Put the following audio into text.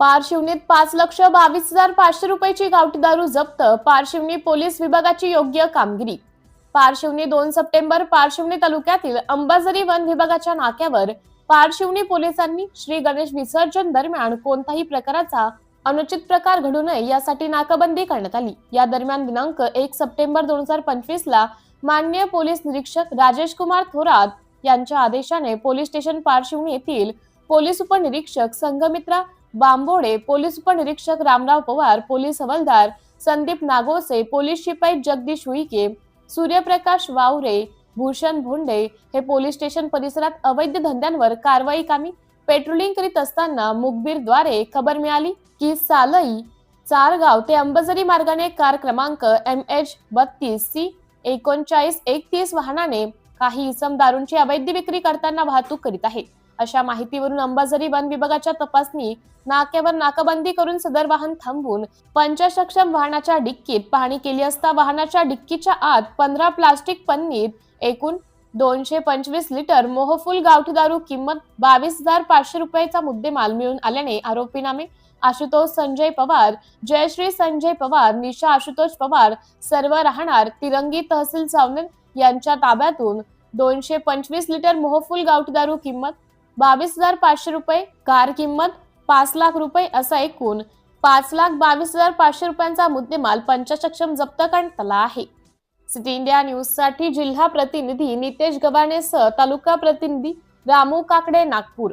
पारशिवनीत पाच लक्ष बावीस हजार पाचशे रुपयाची गावठी दारू जप्त. पारशिवनी पोलीस विभागाची योग्य कामगिरी. पारशिवनी दोन सप्टेंबर पारशिवनी तालुक्यातील अंबाझरी वन विभागाच्या नाक्यावर पारशिवनी पोलिसांनी श्री गणेश विसर्जन दरम्यान कोणताही प्रकाराचा अनुचित प्रकार घडू नये यासाठी नाकाबंदी करण्यात आली. या दरम्यान दिनांक एक सप्टेंबर दोन हजार पंचवीस ला मान्य पोलीस निरीक्षक राजेश कुमार थोरात यांच्या आदेशाने पोलीस स्टेशन पारशिवनी येथील पोलीस उपनिरीक्षक संघमित्रा बांबोडे पोलीस उपनिरीक्षक रामराव पवार पोलीस हवालदार संदीप नागोसे पोलीस शिपाई जगदीश उईके सूर्यप्रकाश वावरे भूषण भोंडे हे पोलीस स्टेशन परिसरात अवैध धंद्यांवर कारवाई कामी पेट्रोलिंग करीत असताना मुखबीरद्वारे खबर मिळाली की सालई चारगाव ते अंबझरी मार्गाने कार क्रमांक एम एच बत्तीस सी एकोणचाळीस एकतीस वाहनाने काही इसम दारूंची अवैध विक्री करताना वाहतूक करीत आहे. अशा माहितीवरून अंबाझरी वन विभागाच्या तपासणी नाक्यावर नाकाबंदी करून सदर वाहन थांबवून पंचसक्षम वाहनाच्या डिक्कीत पाहणी केली असता वाहनाच्या डिक्कीच्या आत पंधरा प्लास्टिक पन्नीत एकूण दोनशे पंचवीस लिटर मोहफुल गावठी दारू किंमत बावीस हजार पाचशे रुपयाचा मुद्देमाल मिळून आल्याने आरोपीनामे आशुतोष संजय पवार जयश्री संजय पवार निशा आशुतोष पवार सर्व राहणार तिरंगी तहसील सावनेर यांच्या ताब्यातून दोनशे पंचवीस लिटर मोहफुल गावठी दारू किंमत बावीस हजार पाचशे रुपये. कार किंमत पाच लाख रुपये असा एकूण पाच लाख बावीस हजार पाचशे रुपयांचा मुद्देमाल पंचसक्षम जप्त करण्यात आला आहे. सिटी इंडिया न्यूजसाठी जिल्हा प्रतिनिधी नितेश गवानेसह तालुका प्रतिनिधी रामू काकडे नागपूर.